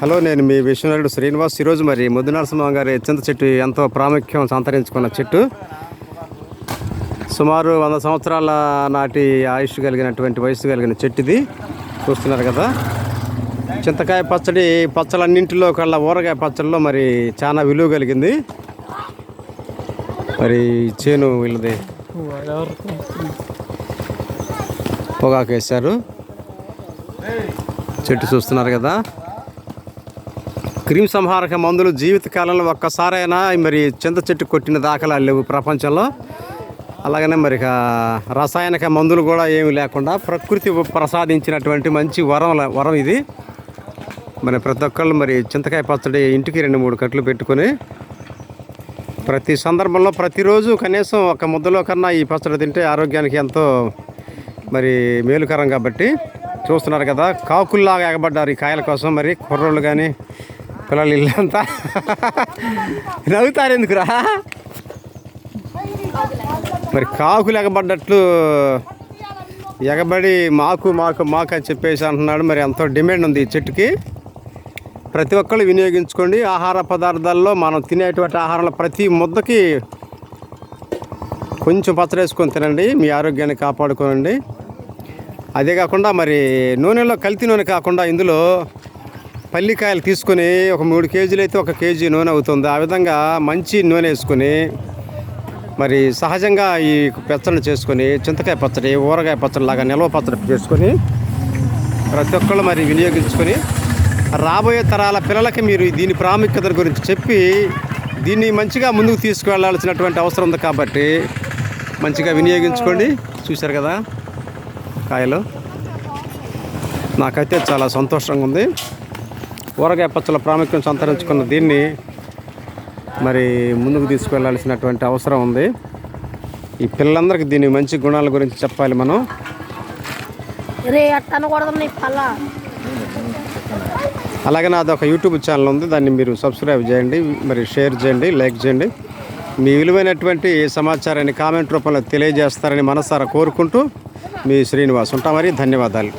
Hello నేను మీ విశ్వనాథుడు శ్రీనివాస్. ఈరోజు మరి ముద్దు నరసింహం గారి చింత చెట్టు ఎంతో ప్రాముఖ్యం సంతరించుకున్న చెట్టు. సుమారు వంద సంవత్సరాల నాటి ఆయుష్ కలిగినటువంటి వయసు కలిగిన చెట్టు ఇది చూస్తున్నారు కదా. చింతకాయ పచ్చడి పచ్చలన్నింటిలో కల్లా ఊరగాయ పచ్చడిలో మరి చాలా విలువ కలిగింది. మరి చేను వీళ్ళది పొగాకు వేశారు. చెట్టు చూస్తున్నారు కదా. క్రిమి సంహారక మందులు జీవితకాలంలో ఒక్కసారైనా మరి చింత చెట్టు కొట్టిన దాఖలాలు లేవు ప్రపంచంలో. అలాగనే మరి రసాయనిక మందులు కూడా ఏమి లేకుండా ప్రకృతి ప్రసాదించినటువంటి మంచి వరం వరం ఇది. మరి ప్రతి ఒక్కళ్ళు మరి చింతకాయ పచ్చడి ఇంటికి రెండు మూడు కట్లు పెట్టుకొని ప్రతి సందర్భంలో ప్రతిరోజు కనీసం ఒక ముద్దలో కన్నా ఈ పచ్చడి తింటే ఆరోగ్యానికి ఎంతో మరి మేలుకరం కాబట్టి చూస్తున్నారు కదా కాకుల్లాగా ఎగబడ్డారు ఈ కాయల కోసం. మరి కుర్రోళ్ళు కానీ పిల్లలు ఇల్లంతా నవ్వుతారు ఎందుకురా? మరి కాకులు ఎగబడ్డట్లు ఎగబడి మాకు మాకు మాకు అని చెప్పేసి అంటున్నాడు. మరి ఎంతో డిమాండ్ ఉంది ఈ చెట్టుకి. ప్రతి ఒక్కళ్ళు వినియోగించుకోండి. ఆహార పదార్థాల్లో మనం తినేటువంటి ఆహారంలో ప్రతి ముద్దకి కొంచెం పచ్చడి వేసుకొని తినండి. మీ ఆరోగ్యాన్ని కాపాడుకోనండి. అదే కాకుండా మరి నూనెలో కల్తీ నూనె కాకుండా ఇందులో పల్లికాయలు తీసుకొని ఒక మూడు కేజీలు అయితే ఒక కేజీ నూనె అవుతుంది. ఆ విధంగా మంచి నూనె వేసుకొని మరి సహజంగా ఈ పచ్చడి చేసుకొని చింతకాయ పచ్చడి ఊరగాయ పచ్చడి లాగా నిల్వ పచ్చడి చేసుకొని ప్రతి ఒక్కళ్ళు మరి వినియోగించుకొని రాబోయే తరాల పిల్లలకి మీరు దీని ప్రాముఖ్యత గురించి చెప్పి దీన్ని మంచిగా ముందుకు తీసుకువెళ్ళాల్సినటువంటి అవసరం ఉంది కాబట్టి మంచిగా వినియోగించుకోండి. చూశారు కదా కాయలు? నాకైతే చాలా సంతోషంగా ఉంది. ఊరగాయ పచ్చల ప్రాముఖ్యం సంతరించుకున్న దీన్ని మరి ముందుకు తీసుకువెళ్ళాల్సినటువంటి అవసరం ఉంది. ఈ పిల్లలందరికీ దీని మంచి గుణాల గురించి చెప్పాలి మనం. అలాగే నాది ఒక యూట్యూబ్ ఛానల్ ఉంది. దాన్ని మీరు సబ్స్క్రైబ్ చేయండి మరి షేర్ చేయండి లైక్ చేయండి. మీ విలువైనటువంటి సమాచారాన్ని కామెంట్ రూపంలో తెలియజేస్తారని మనసారా కోరుకుంటూ మీ శ్రీనివాస్ ఉంటా. మరి ధన్యవాదాలు.